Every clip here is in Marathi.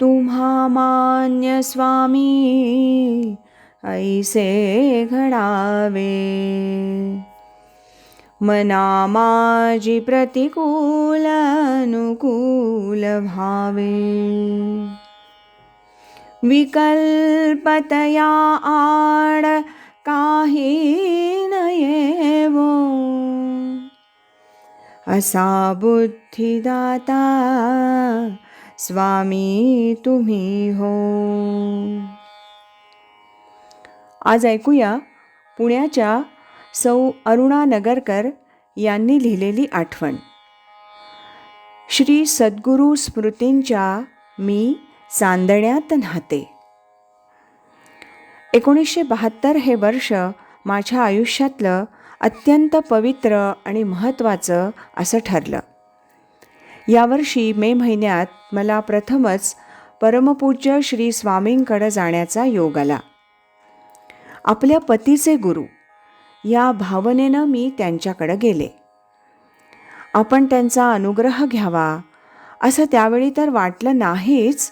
तुम्हा मान्य स्वामी ऐसे घडावे। मना माझी प्रतिकूल अनुकूल भावे। विकल्पतया आड काही नयेवो। असा बुद्धिदाता स्वामी तुम्ही हो. आज ऐकूया पुण्याच्या सौ अरुणा नगरकर यांनी लिहिलेली आठवण. श्री सद्गुरू स्मृतींच्या मी चांदण्यात न्हाते. एकोणीसशे बहात्तर हे वर्ष माझ्या आयुष्यातलं अत्यंत पवित्र आणि महत्त्वाचं असं ठरलं. यावर्षी मे महिन्यात मला प्रथमच परमपूज्य श्री स्वामींकडं जाण्याचा योग आला. आपल्या पतीचे गुरु या भावनेनं मी त्यांच्याकडं गेले. आपण त्यांचा अनुग्रह घ्यावा असं त्यावेळी तर वाटलं नाहीच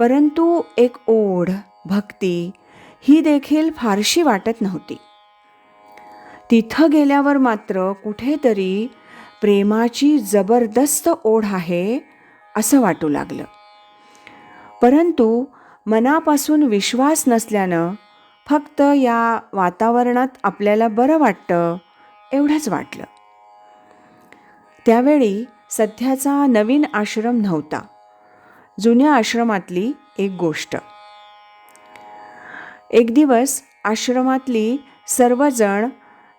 परंतु एक ओढ भक्ती ही देखील फारशी वाटत नव्हती. तिथं गेल्यावर मात्र कुठेतरी प्रेमाची जबरदस्त ओढ आहे असं वाटू लागलं. परंतु मनापासून विश्वास नसल्यानं फक्त या वातावरणात आपल्याला बरं वाटतं एवढंच वाटलं. त्यावेळी सध्याचा नवीन आश्रम नव्हता. जुन्या आश्रमातली एक गोष्ट. एक दिवस आश्रमातली सर्वजण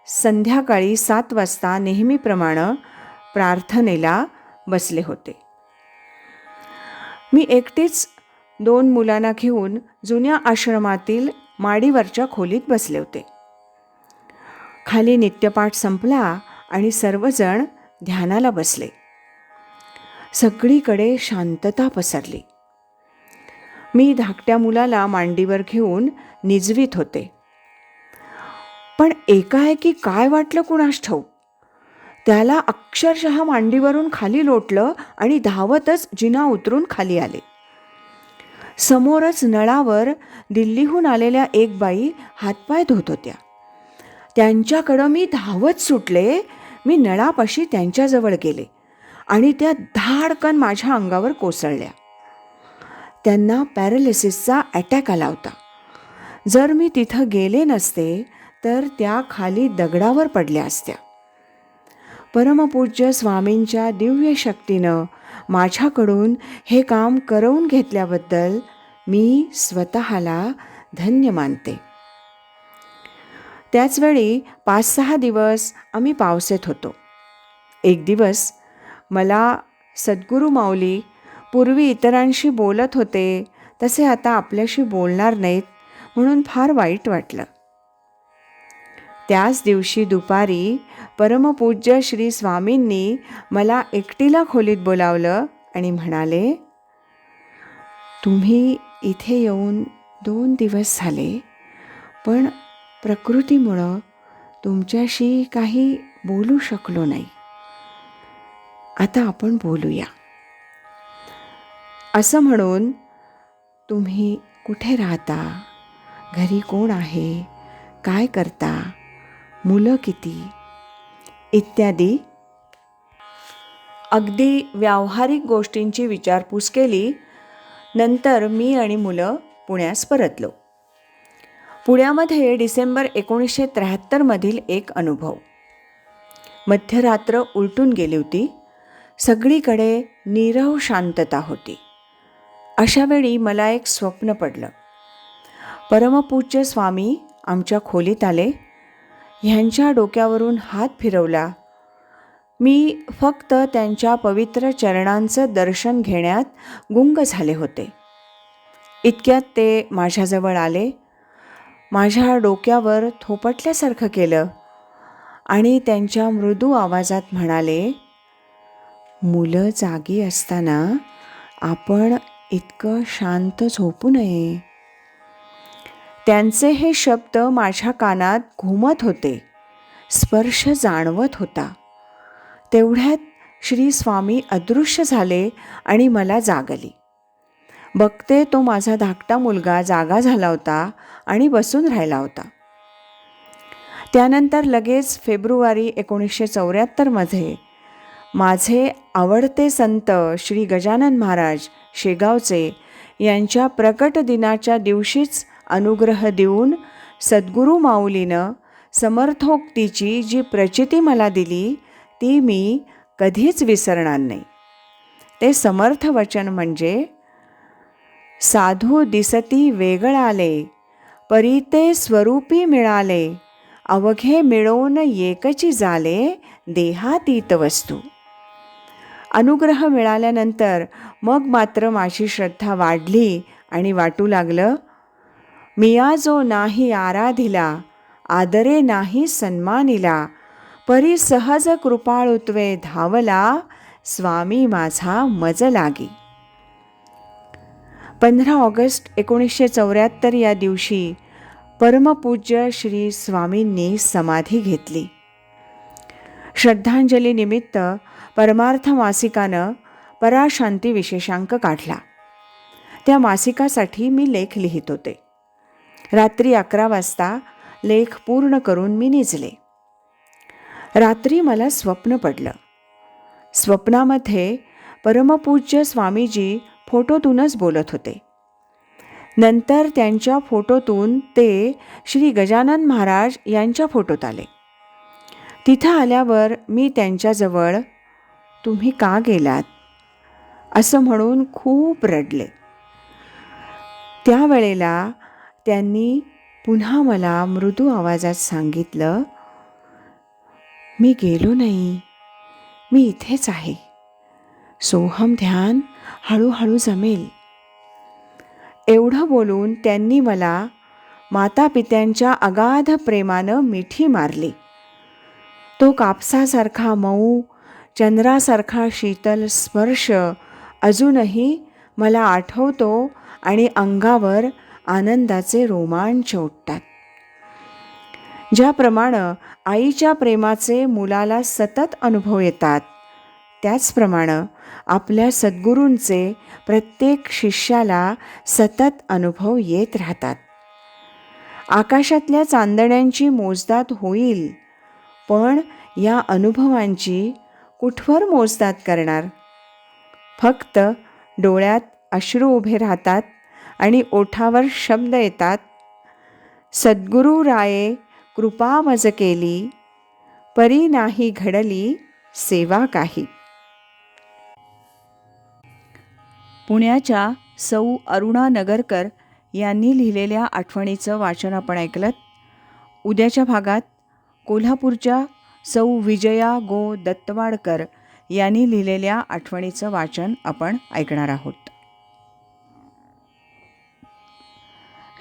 संध्याकाळी सात वाजता नेहमीप्रमाणे प्रार्थनेला बसले होते. मी एकटीच दोन मुलांना घेऊन जुन्या आश्रमातील माडीवरच्या खोलीत बसले होते. खाली नित्यपाठ संपला आणि सर्वजण ध्यानाला बसले. सगळीकडे शांतता पसरली. मी धाकट्या मुलाला मांडीवर घेऊन निजवीत होते. पण एकाएकी काय वाटलं कुणास ठाऊक? त्याला अक्षरशः मांडीवरून खाली लोटलं आणि धावतच जिना उतरून खाली आले. समोरच नळावर दिल्लीहून आलेल्या एक बाई हातपाय धुत होत्या. त्यांच्याकडं मी धावत सुटले मी नळापाशी त्यांच्याजवळ गेले आणि त्या धाडकन माझ्या अंगावर कोसळल्या. त्यांना पॅरालिसिसचा अटॅक आला होता. जर मी तिथं गेले नसते तर त्या खाली दगडावर पडल्या असत्या. परमपूज्य स्वामींच्या दिव्य शक्तीनं माझ्याकडून हे काम करवून घेतल्याबद्दल मी स्वतःला धन्य मानते. त्याचवेळी पाच सहा दिवस आम्ही पावसेत होतो. एक दिवस मला सद्गुरू माऊली पूर्वी इतरांशी बोलत होते तसे आता आपल्याशी बोलणार नाहीत म्हणून फार वाईट वाटलं. त्याच दिवशी दुपारी परमपूज्य श्री स्वामींनी मला एकटीला खोलीत बोलावलं आणि म्हणाले तुम्ही इथे येऊन दोन दिवस झाले पण प्रकृतीमुळं तुमच्याशी काही बोलू शकलो नाही. आता आपण बोलूया. असं म्हणून तुम्ही कुठे राहता? घरी कोण आहे? काय करता? मुलं किती? इत्यादी. अगदी व्यावहारिक गोष्टींची विचारपूस केली नंतर मी आणि मुलं पुण्यास परतलो. पुण्यामध्ये डिसेंबर एकोणीसशे त्र्याहत्तरमधील एक अनुभव. मध्यरात्र उलटून गेली होती. सगळीकडे नीरव शांतता होती. अशावेळी मला एक स्वप्न पडलं. परमपूज्य स्वामी आमच्या खोलीत आले. ह्यांच्या डोक्यावरून हात फिरवला. मी फक्त त्यांच्या पवित्र चरणांचं दर्शन घेण्यात गुंग झाले होते. इतक्यात ते माझ्याजवळ आले. माझ्या डोक्यावर थोपटल्यासारखं केलं आणि त्यांच्या मृदू आवाजात म्हणाले मुलं जागी असताना आपण इतकं शांत झोपू नये. त्यांचे हे शब्द माझ्या कानात घुमत होते. स्पर्श जाणवत होता. तेवढ्यात श्री स्वामी अदृश्य झाले आणि मला जागली. बघते तो माझा धाकटा मुलगा जागा झाला होता आणि बसून राहिला होता. त्यानंतर लगेच फेब्रुवारी एकोणीसशे चौऱ्याहत्तरमध्ये माझे आवडते संत श्री गजानन महाराज शेगावचे यांच्या प्रकट दिनाच्या दिवशीच अनुग्रह देऊन सद्गुरू माऊलीनं समर्थोक्तीची जी प्रचिती मला दिली ती मी कधीच विसरणार नाही. ते समर्थ वचन म्हणजे साधू दिसती वेगळाले परिते स्वरूपी मिळाले अवघे मिळवून एकची झाले देहातीत वस्तू. अनुग्रह मिळाल्यानंतर मग मात्र माझी श्रद्धा वाढली आणि वाटू लागलं मिया जो नाही आराधिला आदरे नाही सन्मानिला परी सहज कृपाळुत्वे धावला स्वामी माझा मज लागी. पंधरा ऑगस्ट एकोणीसशे चौऱ्याहत्तर या दिवशी परमपूज्य श्री स्वामींनी समाधी घेतली. श्रद्धांजलीनिमित्त परमार्थ मासिकानं पराशांती विशेषांक काढला. त्या मासिकासाठी मी लेख लिहित होते. रात्री अकरा वाजता लेख पूर्ण करून मी निजले. रात्री मला स्वप्न पडलं. स्वप्नामध्ये परमपूज्य स्वामीजी फोटोतूनच बोलत होते. नंतर त्यांच्या फोटोतून ते श्री गजानन महाराज यांच्या फोटोत आले. तिथं आल्यावर मी त्यांच्याजवळ तुम्ही का गेलात? असं म्हणून खूप रडले. त्यावेळेला त्यांनी पुन्हा मला मृदू आवाजात सांगितलं मी गेलो नाही. मी इथेच आहे. सोहम ध्यान हळूहळू जमेल. एवढं बोलून त्यांनी मला मातापित्यांच्या अगाध प्रेमानं मिठी मारली. तो कापसासारखा मऊ चंद्रासारखा शीतल स्पर्श अजूनही मला आठवतो आणि अंगावर आनंदाचे रोमांच उठतात ज्याप्रमाणे आईच्या प्रेमाचे मुलाला सतत अनुभव येतात त्याचप्रमाणे आपल्या सद्गुरूंचे प्रत्येक शिष्याला सतत अनुभव येत राहतात. आकाशातल्या चांदण्यांची मोजदात होईल पण या अनुभवांची कुठवर मोजदात करणार? फक्त डोळ्यात अश्रू उभे राहतात आणि ओठावर शब्द येतात सद्गुरू राये कृपा मज केली परी नाही घडली सेवा काही. पुण्याच्या सौ अरुणा नगरकर यांनी लिहिलेल्या आठवणीचं वाचन आपण ऐकलं उद्याच्या भागात कोल्हापूरच्या सौ विजया गो दत्तवाडकर यांनी लिहिलेल्या आठवणीचं वाचन आपण ऐकणार आहोत.